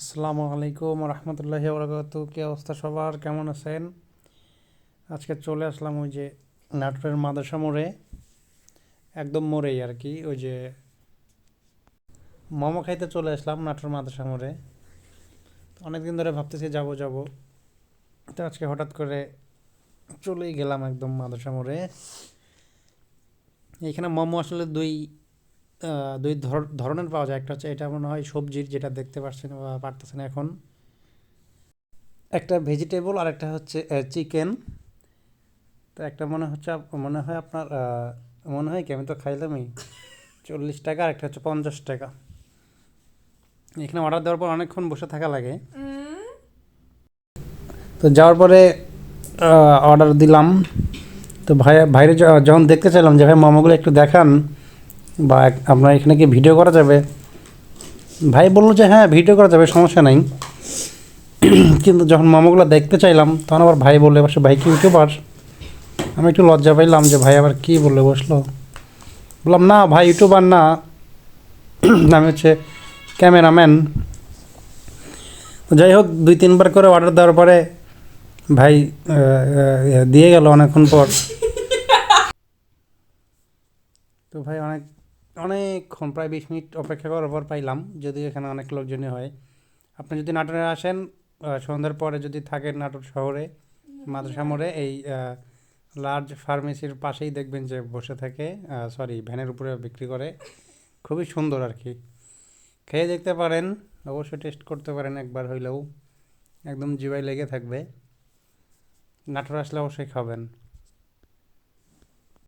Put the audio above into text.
আসসালামু আলাইকুম রহমতুল্লাহি বরকাত কী অবস্থা সবার? কেমন আছেন? আজকে চলে আসলাম ওই যে নাটোরের মাদ্রাসা মোড়ে। একদম মোড়েই আর কি, ওই যে মোমো খাইতে চলে আসলাম নাটোর মাদ্রাসা মোড়ে। অনেকদিন ধরে ভাবতেছি যাব যাব। তো আজকে হঠাৎ করে চলেই গেলাম একদম মাদ্রাসা মোড়ে। এখানে মোমো আসলে দুই দুই ধর- ধরনের পাওয়া যায়। একটা হচ্ছে এটা মনে হয় সবজির যেটা দেখতে পাচ্ছেন বা পারতেছেন এখন। একটা ভেজিটেবল আর একটা হচ্ছে চিকেন তো একটা মনে হচ্ছে মনে হয় আপনার মনে হয় কি, আমি তো খাইলামই। চল্লিশ টাকা আর একটা হচ্ছে পঞ্চাশ টাকা। এখানে অর্ডার দেওয়ার পর অনেকক্ষণ বসে থাকা লাগে। তো যাওয়ার পরে অর্ডার দিলাম। তো ভাই ভাইরে যখন দেখতে চাইলাম যে, ভাই, মোমোগুলো একটু দেখান। বা আপনার এখানে কি ভিডিও করা যাবে? ভাই বলল যে হ্যাঁ ভিডিও করা যাবে সমস্যা নাই। কিন্তু যখন মোমোগুলো দেখতে চাইলাম তখন আবার ভাই বললে বসে ভাই কি ইউটিউবার? আমি একটু লজ্জা পাইলাম যে ভাই আবার কি বললে বসল। বললাম না ভাই ইউটিউবার না। আমি হচ্ছে ক্যামেরাম্যান। যাই হোক দুই তিনবার করে অর্ডার দেওয়ার পরে ভাই আহ, দিয়ে গেল অনেকক্ষণ পর। তো ভাই অনেক অনেকক্ষণ, প্রায় বিশ মিনিট অপেক্ষা করার পর পাইলাম, যদিও এখানে অনেক লোকজনই হয়। আপনি যদি নাটোরে আসেন সন্ধ্যার পরে যদি থাকেন নাটোর শহরে মাদ্রাসা মোড়ে এই লার্জ ফার্মেসির পাশেই দেখবেন যে বসে থাকে সরি ভ্যানের উপরে বিক্রি করে। খুবই সুন্দর আর কি। খেয়ে দেখতে পারেন অবশ্যই টেস্ট করতে পারেন একবার হইলেও, একদম জিবাই লেগে থাকবে। নাটোর আসলে অবশ্যই খাবেন।